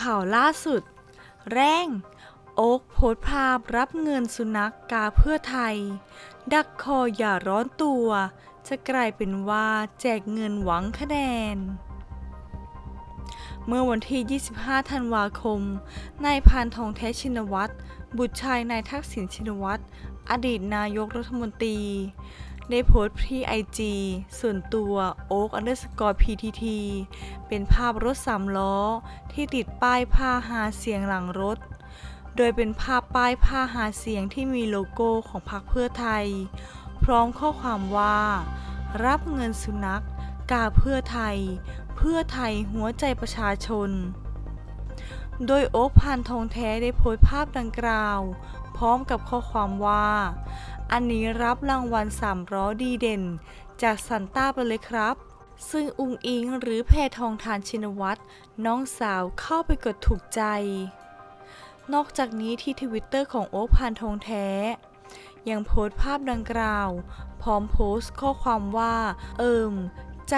ข่าวล่าสุด แรงโอ๊กโพสภาพรับเงินสุนัขกาเพื่อไทย ดักคออย่าร้อนตัว จะกลายเป็นว่าแจกเงินหวังคะแนน เมื่อวันที่ 25 ธันวาคม นายพานทองแท้ชินวัตร บุตรชายนายทักษิณชินวัตร อดีตนายกรัฐมนตรี ได้โพสต์ที่ไอจีส่วนตัวโอ๊กอันเดอร์สกอร์พีทีทีเป็นภาพรถสามล้อ ที่ติดป้ายผ้าหาเสียงหลังรถ โดยเป็นภาพป้ายผ้าหาเสียงที่มีโลโก้ของพรรคเพื่อไทย พร้อมข้อความว่า รับเงินสุนัขกาเพื่อไทย เพื่อไทยหัวใจประชาชน โดยโอ๊คพันทองแท้ได้โพสต์ภาพดังกล่าว พร้อมกับข้อความว่า อันนี้รับรางวัลสามร้อดีเด่น จากซันต้าไปเลยครับ ซึ่งอุงอิงหรือแพทองทานชินวัตรน้องสาวเข้าไปกดถูกใจ นอกจากนี้ที่ทวิตเตอร์ของโอ๊คพันทองแท้ ยังโพสต์ภาพดังกล่าว พร้อมโพสต์ข้อความว่า เอิมใจ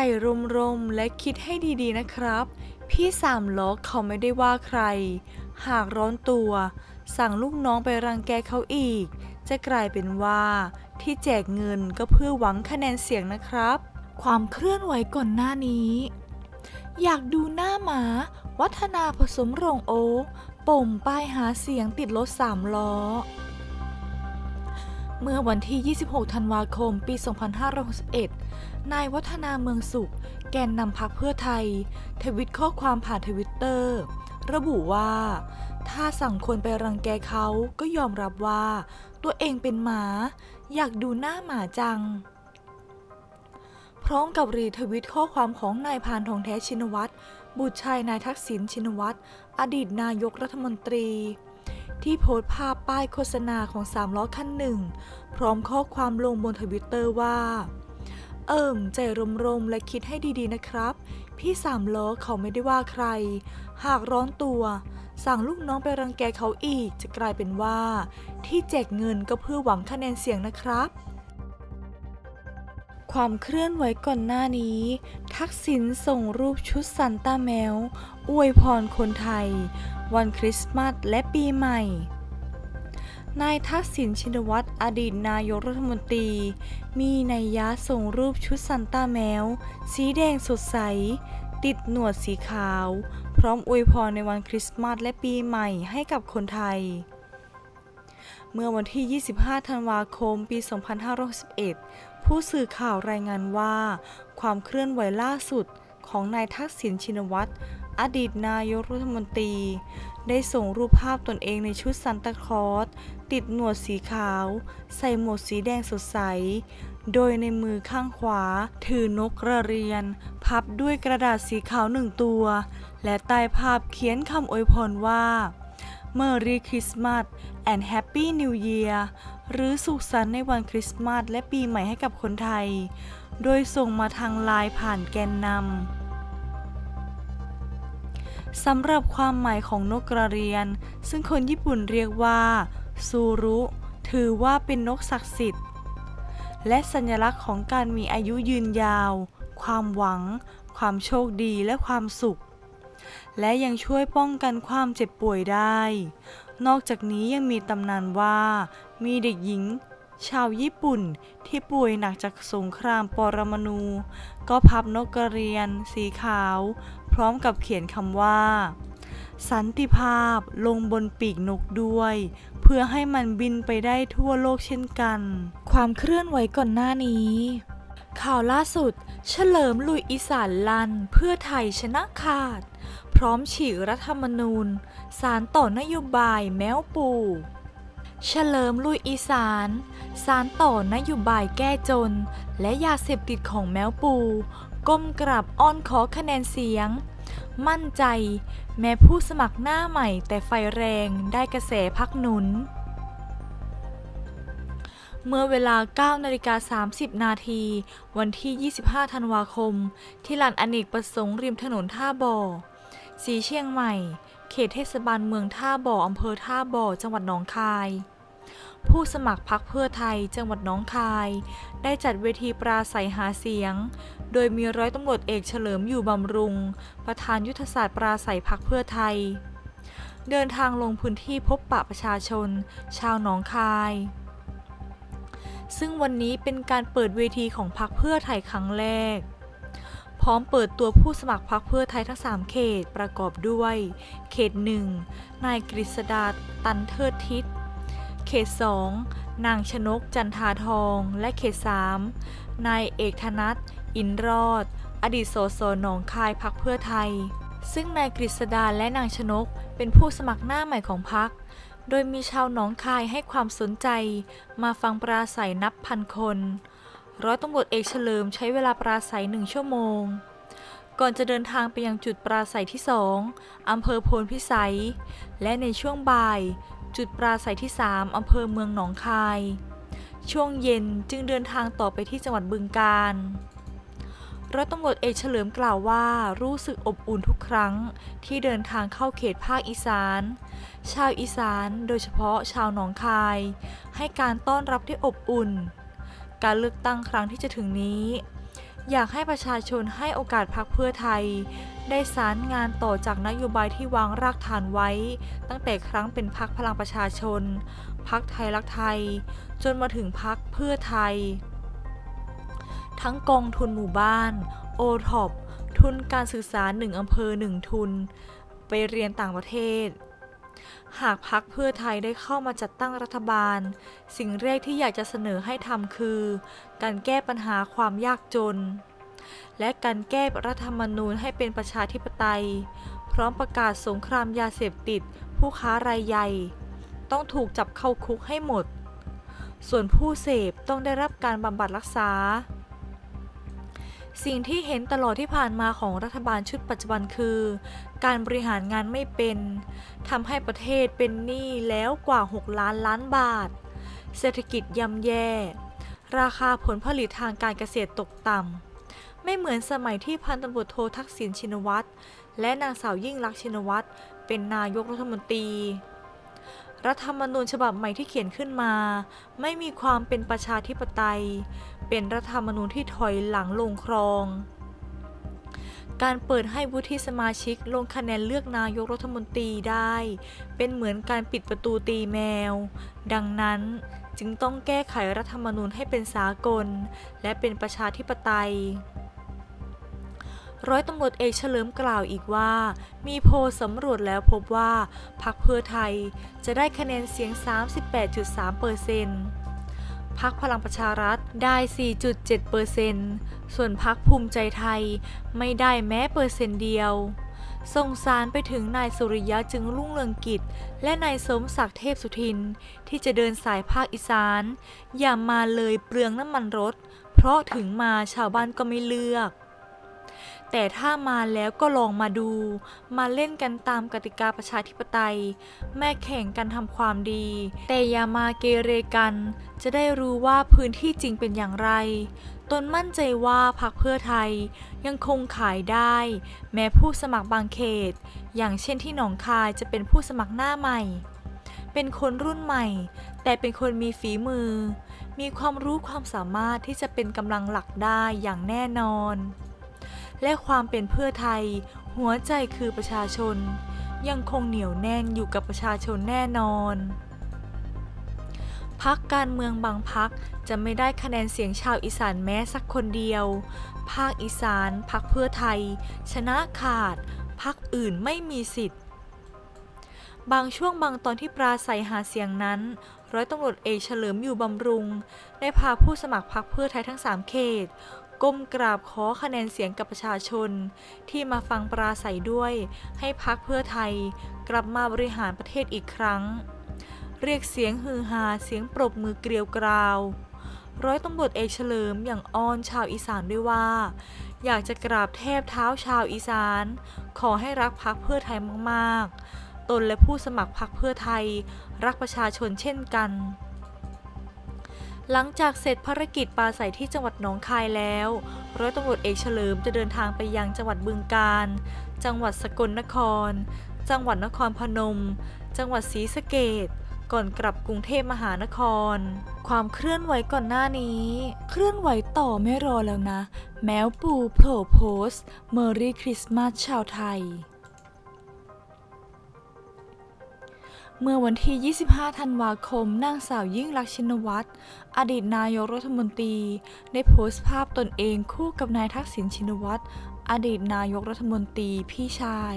รมๆและคิดให้ดีๆนะครับ พี่สามล้อเขาไม่ได้ว่าใคร หากร้อนตัว สั่งลูกน้องไปรังแกเขาอีก จะกลายเป็นว่าที่แจกเงินก็เพื่อหวังคะแนนเสียงนะครับ ความเคลื่อนไหวก่อนหน้านี้ อยากดูหน้าหมา วัฒนาผสมโรงโอ๊กป่มป้ายหาเสียงติดรถสามล้อ เมื่อวันที่ 26 ธันวาคม ปี 2561 นายวัฒนาเมืองสุข แกนนำพักเพื่อไทย ทวิตข้อความผ่านทวิตเตอร์ ระบุว่า ถ้าสั่งคนไปรังแกเขาก็ยอมรับว่า ตัวเองเป็นหมา อยากดูหน้าหมาจัง พร้อมกับรีทวิตข้อความของนายพานทองแท้ชินวัตรบุตรชายนายทักษิณชินวัตรอดีตนายกรัฐมนตรี ที่โพสต์ภาพป้ายโฆษณาของสามล้อคันหนึ่ง พร้อมข้อความลงบนทวิตเตอร์ว่า เอิ่มใจรมๆและคิดให้ดีๆนะครับ พี่สามล้อเขาไม่ได้ว่าใคร หากร้อนตัว สั่งลูกน้องไปรังแกเขาอีกจะกลายเป็นว่า ที่แจกเงินก็เพื่อหวังคะแนนเสียงนะครับ ความเคลื่อนไหวก่อนหน้านี้ ทักษิณส่งรูปชุดซันต้าแมว อวยพรคนไทย วันคริสต์มาสและปีใหม่ นายทักษิณชินวัตรอดีตนายกรัฐมนตรี มีนัยยะส่งรูปชุดซันต้าแมว สีแดงสดใส ติดหนวดสีขาว พร้อมอวยพรในวันคริสต์มาสและปีใหม่ให้กับคนไทย เมื่อวันที่ 25 ธันวาคม ปี 2561 ผู้สื่อข่าวรายงานว่า ความเคลื่อนไหวล่าสุดของนายทักษิณชินวัตรอดีตนายกรัฐมนตรี ได้ส่งรูปภาพตนเองในชุดซันตาคลอส ติดหนวดสีขาว ใส่หมวกสีแดงสดใส โดยในมือข้างขวา ถือนกกระเรียน พับด้วยกระดาษสีขาวหนึ่งตัว และใต้ภาพเขียนคำอวยพรว่า Merry Christmas and Happy New Year หรือสุขสันต์ในวันคริสต์มาสและปีใหม่ให้กับคนไทย โดยส่งมาทางไลน์ผ่านแกนนำสำหรับความหมายของนกกระเรียน ซึ่งคนญี่ปุ่นเรียกว่า ซูรุ ถือว่าเป็นนกศักดิ์สิทธิ์ และสัญลักษณ์ของการมีอายุยืนยาว ความหวัง ความโชคดีและความสุข และยังช่วยป้องกันความเจ็บป่วยได้ นอกจากนี้ยังมีตำนานว่า มีเด็กหญิง ชาวญี่ปุ่นที่ป่วยหนักจากสงครามปรมาณูก็พับนกกระเรียน สีขาว พร้อมกับเขียนคำว่า สันติภาพลงบนปีกนกด้วย เพื่อให้มันบินไปได้ทั่วโลกเช่นกัน ความเคลื่อนไหวก่อนหน้านี้ ข่าวล่าสุด เฉลิมลุยอีสานลัน เพื่อไทยชนะขาด พร้อมฉีกรัฐธรรมนูญ สารต่อนโยบายแมวปูเฉลิมลุยอีสาน สารต่อนโยบายแก้จน และยาเสพติดของแมวปู ก้มกราบอ้อนขอคะแนนเสียง มั่นใจ แม้ผู้สมัครหน้าใหม่แต่ไฟแรงได้กระแสพักหนุน เมื่อเวลา 9นาฬิกา30 นาที วันที่ 25 ธันวาคม ที่ลานอเนกประสงค์ริมถนนท่าบ่อ สีเชียงใหม่ เขตเทศบาลเมืองท่าบ่ออำเภอท่าบ่อ จังหวัดหนองคาย ผู้สมัครพักเพื่อไทยจังหวัดหนองคาย ได้จัดเวทีปราศัยหาเสียง โดยมีร้อยตำรวจเอกเฉลิมอยู่บำรุง ประธานยุทธศาสตร์ปราศัยพักเพื่อไทย เดินทางลงพื้นที่พบปะประชาชน ชาวหนองคาย ซึ่งวันนี้เป็นการเปิดเวทีของพรรคเพื่อไทยครั้งแรก พร้อมเปิดตัวผู้สมัครพรรคเพื่อไทยทั้ง 3 เขตประกอบด้วย เขต 1 นายกฤษดาตันเทิดทิศ ขต 2 นางชนกจันทาทอง และเขต 3 นายเอกธนัทอินรอด อดีตสสหนองคายพักเพื่อไทย ซึ่งนายกฤษดาและนางชนกเป็นผู้สมัครหน้าใหม่ของพัก โดยมีชาวหนองคายให้ความสนใจ มาฟังปราศัยนับพันคน ร้อยตำรวจเอกเฉลิมใช้เวลาปราศัยหนึ่งชั่วโมงก่อนจะเดินทางไปยังจุดปราศัยที่สองอำเภอโพนพิสัย และในช่วงบ่าย จุดปราศัยที่ 3 อำเภอเมืองหนองคาย ช่วงเย็นจึงเดินทางต่อไปที่จังหวัดบึงกาฬร้อยตำรวจเอกเฉลิมกล่าวว่ารู้สึกอบอุ่นทุกครั้งที่เดินทางเข้าเขตภาคอีสาน ชาวอีสานโดยเฉพาะชาวหนองคาย ให้การต้อนรับที่อบอุ่น การเลือกตั้งครั้งที่จะถึงนี้ อยากให้ประชาชนให้โอกาสพักเพื่อไทย ได้สารงานต่อจากนโยบายที่วางรากฐานไว้ ตั้งแต่ครั้งเป็นพักพลังประชาชน พักไทยรักไทย จนมาถึงพักเพื่อไทย ทั้งกองทุนหมู่บ้าน โอท็อปทุนการศึกษาหนึ่งอำเภอหนึ่งทุน ไปเรียนต่างประเทศ หากพักเพื่อไทยได้เข้ามาจัดตั้งรัฐบาล สิ่งแรกที่อยากจะเสนอให้ทำคือ การแก้ปัญหาความยากจน และการแก้รัฐธรรมนูญให้เป็นประชาธิปไตย พร้อมประกาศสงครามยาเสพติด ผู้ค้ารายใหญ่ ต้องถูกจับเข้าคุกให้หมด ส่วนผู้เสพต้องได้รับการบำบัดรักษา สิ่งที่เห็นตลอดที่ผ่านมาของรัฐบาลชุดปัจจุบันคือ การบริหารงานไม่เป็นทำให้ประเทศเป็นหนี้แล้วกว่า 6 ล้านล้านบาท เศรษฐกิจย่ำแย่ ราคาผลผลิตทางการเกษตรตกต่ำไม่เหมือนสมัยที่พันตำรวจโททักษิณชินวัตรและนางสาวยิ่งลักษณ์ชินวัตรเป็นนายกรัฐมนตรี รัฐธรรมนูญฉบับใหม่ที่เขียนขึ้นมา ไม่มีความเป็นประชาธิปไตย เป็นรัฐธรรมนูญที่ถอยหลังลงครอง การเปิดให้วุฒิสมาชิกลงคะแนนเลือกนายกรัฐมนตรีได้ เป็นเหมือนการปิดประตูตีแมว ดังนั้นจึงต้องแก้ไขรัฐธรรมนูญให้เป็นสากล และเป็นประชาธิปไตย ร้อยตำรวจเอกเฉลิมกล่าวอีกว่า มีโพลสำรวจแล้วพบว่าพรรคเพื่อไทยจะได้คะแนนเสียง 38.3เปอร์เซ็นต์พักพลังประชารัฐได้ 4.7เปอร์เซ็นต์ส่วนพักภูมิใจไทยไม่ได้แม้เปอร์เซ็นต์เดียว ส่งสารไปถึงนายสุริยะจึงรุ่งเรืองกิจ และนายสมศักดิ์เทพสุทิน ที่จะเดินสายภาคอีสาน อย่ามาเลยเปลืองน้ำมันรถ เพราะถึงมาชาวบ้านก็ไม่เลือก แต่ถ้ามาแล้วก็ลองมาดู มาเล่นกันตามกติกาประชาธิปไตย แม่แข่งกันทำความดี แต่อย่ามาเกเรกัน จะได้รู้ว่าพื้นที่จริงเป็นอย่างไร ตนมั่นใจว่าพรรคเพื่อไทยยังคงขายได้ แม้ผู้สมัครบางเขต อย่างเช่นที่หนองคายจะเป็นผู้สมัครหน้าใหม่เป็นคนรุ่นใหม่ แต่เป็นคนมีฝีมือ มีความรู้ความสามารถที่จะเป็นกำลังหลักได้อย่างแน่นอน และความเป็นเพื่อไทย หัวใจคือประชาชน ยังคงเหนียวแน่นอยู่กับประชาชนแน่นอนพักการเมืองบางพักจะไม่ได้คะแนนเสียงชาวอีสานแม้สักคนเดียว ภาคอีสานพักเพื่อไทย ชนะขาด พักอื่นไม่มีสิทธิ์ บางช่วงบางตอนที่ปราศัยหาเสียงนั้น ร้อยตำรวจเอกเฉลิมอยู่บำรุง ได้พาผู้สมัครพรรคเพื่อไทยทั้ง 3 เขต ก้มกราบขอคะแนนเสียงกับประชาชน ที่มาฟังปราศัยด้วย ให้พักเพื่อไทย กลับมาบริหารประเทศอีกครั้ง เรียกเสียงฮือฮาเสียงปรบมือเกลียวกราว ร้อยตำรวจเอกเฉลิมอย่างอ้อนชาวอีสานด้วยว่า อยากจะกราบแทบเท้าชาวอีสาน ขอให้รักพักเพื่อไทยมากๆ ตนและผู้สมัครพรรคเพื่อไทย รักประชาชนเช่นกัน หลังจากเสร็จภารกิจปราศัยที่จังหวัดหนองคายแล้วร้อยตำรวจเอกเฉลิมจะเดินทางไปยังจังหวัดบึงกาฬ จังหวัดสกลนคร จังหวัดนครพนม จังหวัดศรีสะเกษก่อนกลับกรุงเทพมหานคร ความเคลื่อนไหวก่อนหน้านี้ เคลื่อนไหวต่อไม่รอแล้วนะ แมวปูโผล่โพสต์เมอรี่คริสต์มาสชาวไทย เมื่อวันที่ 25 ธันวาคม นางสาวยิ่งลักษณ์ชินวัตร อดีตนายกรัฐมนตรี ได้โพสต์ภาพตนเองคู่กับนายทักษิณชินวัตร อดีตนายกรัฐมนตรีพี่ชาย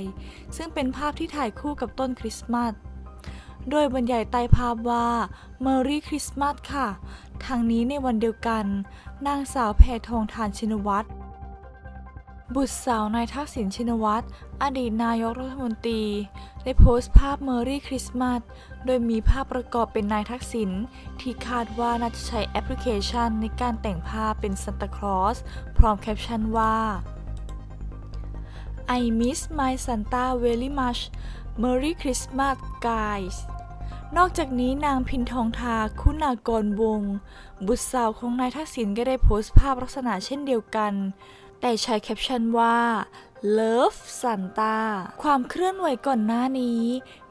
ซึ่งเป็นภาพที่ถ่ายคู่กับต้นคริสต์มาส โดยบรรยายใต้ภาพว่า Merry Christmas ค่ะ ทางนี้ในวันเดียวกัน นางสาวแพทองทานชินวัตร บุตรสาวนายทักษิณชินวัตร อดีตนายกรัฐมนตรี ได้โพสต์ภาพ Merry Christmas โดยมีภาพประกอบเป็นนายทักษิณที่คาดว่าน่าจะใช้แอปพลิเคชันในการแต่งภาพเป็นซานตาคลอส พร้อมแคปชั่นว่า I miss my Santa very much Merry Christmas guys นอกจากนี้นางพินทองทาคุณากรวง บุตรสาวของนายทักษิณก็ได้โพสต์ภาพลักษณะเช่นเดียวกัน แต่ใช้แคปชั่นว่า Love Santa ความเคลื่อนไหวก่อนหน้านี้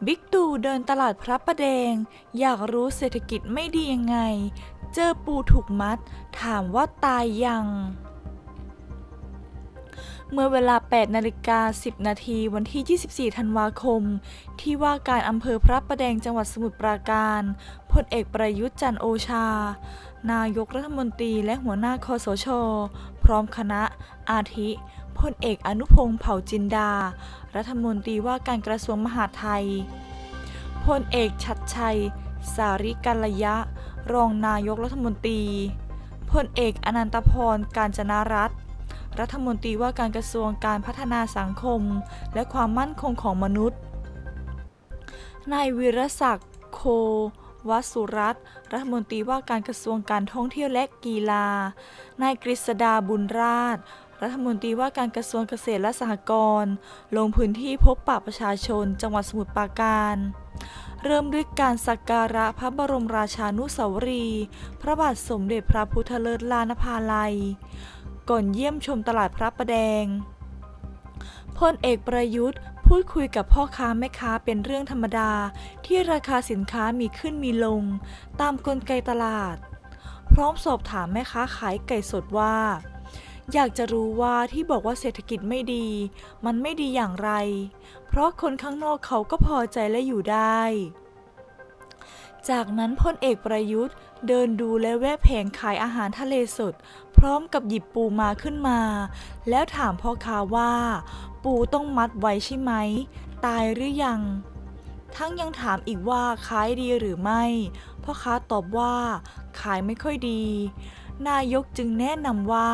บิ๊กตู่เดินตลาดพระประแดง อยากรู้เศรษฐกิจไม่ดียังไง เจอปูถูกมัด ถามว่าตายยังเมื่อเวลา 8 นาฬิกา 10 นาทีวันที่ 24 ธันวาคม ที่ว่าการอำเภอพระประแดงจังหวัดสมุทรปราการ พลเอกประยุทธ์จันโอชา นายกรัฐมนตรีและหัวหน้าคอสช พร้อมคณะ อาทิพลเอกอนุพงศ์เผ่าจินดา รัฐมนตรีว่าการกระทรวงมหาดไทยพลเอกชัดชัย สาริกัลยะ รองนายกรัฐมนตรีพลเอกอนันตพรการจนารัตรัฐมนตรีว่าการกระทรวงการพัฒนาสังคม และความมั่นคงของมนุษย์ นายวีรศักดิ์โค วสุรัตน์รัฐมนตรีว่าการกระทรวงการท่องเที่ยวและกีฬา นายกฤษดาบุญราชรัฐมนตรีว่าการกระทรวงเกษตรและสหกรณ์ลงพื้นที่พบปะประชาชนจังหวัดสมุทรปราการ เริ่มด้วยการสักการะพระบรมราชานุสาวรีย์พระบาทสมเด็จพระพุทธเลิศลานภาลัย ก่อนเยี่ยมชมตลาดพระประแดงพลเอกประยุทธ์ พูดคุยกับพ่อค้าแม่ค้าเป็นเรื่องธรรมดาที่ราคาสินค้ามีขึ้นมีลง ตามกลไกตลาด พร้อมสอบถามแม่ค้าขายไก่สดว่า อยากจะรู้ว่าที่บอกว่าเศรษฐกิจไม่ดี มันไม่ดีอย่างไร เพราะคนข้างนอกเขาก็พอใจและอยู่ได้ จากนั้นพลเอกประยุทธ์เดินดูและแวะแผงขายอาหารทะเลสด พร้อมกับหยิบปูมาขึ้นมา แล้วถามพ่อค้าว่า ปูต้องมัดไว้ใช่ไหม ตายหรือยัง ทั้งยังถามอีกว่าขายดีหรือไม่พ่อค้าตอบว่าขายไม่ค่อยดี นายกจึงแนะนำว่า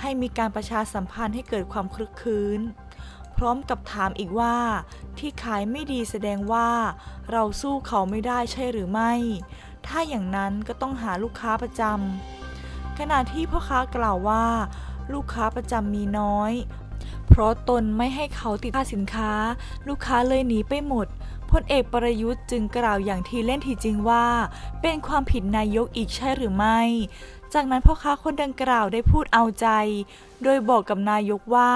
ให้มีการประชาสัมพันธ์ให้เกิดความคลึกครื้นพร้อมกับถามอีกว่า ที่ขายไม่ดีแสดงว่า เราสู้เขาไม่ได้ใช่หรือไม่ ถ้าอย่างนั้นก็ต้องหาลูกค้าประจำขณะที่พ่อค้ากล่าวว่า ลูกค้าประจำมีน้อย เพราะตนไม่ให้เขาติดค่าสินค้า ลูกค้าเลยหนีไปหมดพลเอกประยุทธ์จึงกล่าวอย่างทีเล่นทีจริงว่า เป็นความผิดนายกอีกใช่หรือไม่ จากนั้นพ่อค้าคนดังกล่าวได้พูดเอาใจ โดยบอกกับนายกว่า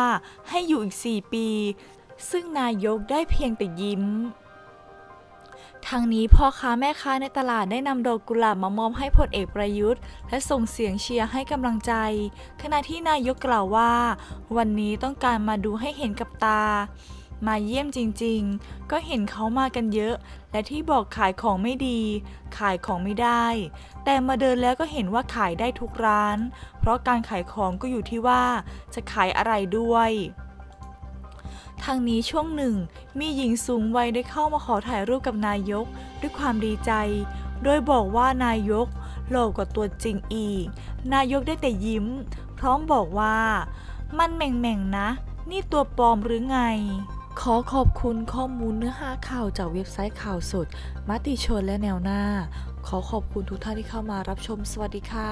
ให้อยู่อีก 4 ปี ซึ่งนายกได้เพียงแต่ยิ้ม ทางนี้พ่อค้าแม่ค้าในตลาดได้นำดอกกุหลาบมามอบให้พลเอกประยุทธ์ และส่งเสียงเชียร์ให้กำลังใจ ขณะที่นายกกล่าวว่า วันนี้ต้องการมาดูให้เห็นกับตา มาเยี่ยมจริงๆ ก็เห็นเขามากันเยอะ และที่บอกขายของไม่ดี ขายของไม่ได้ แต่มาเดินแล้วก็เห็นว่าขายได้ทุกร้าน เพราะการขายของก็อยู่ที่ว่าจะขายอะไรด้วย ทางนี้ช่วงหนึ่ง มีหญิงสูงวัยได้เข้ามาขอถ่ายรูปกับนายกด้วยความดีใจ โดยบอกว่านายกหล่อกว่าตัวจริงอีก นายกได้แต่ยิ้ม พร้อมบอกว่า มันแหม่งๆนะ นี่ตัวปลอมหรือไง ขอขอบคุณข้อมูลเนื้อหาข่าวจากเว็บไซต์ข่าวสด มติชนและแนวหน้า ขอขอบคุณทุกท่านที่เข้ามารับชมสวัสดีค่ะ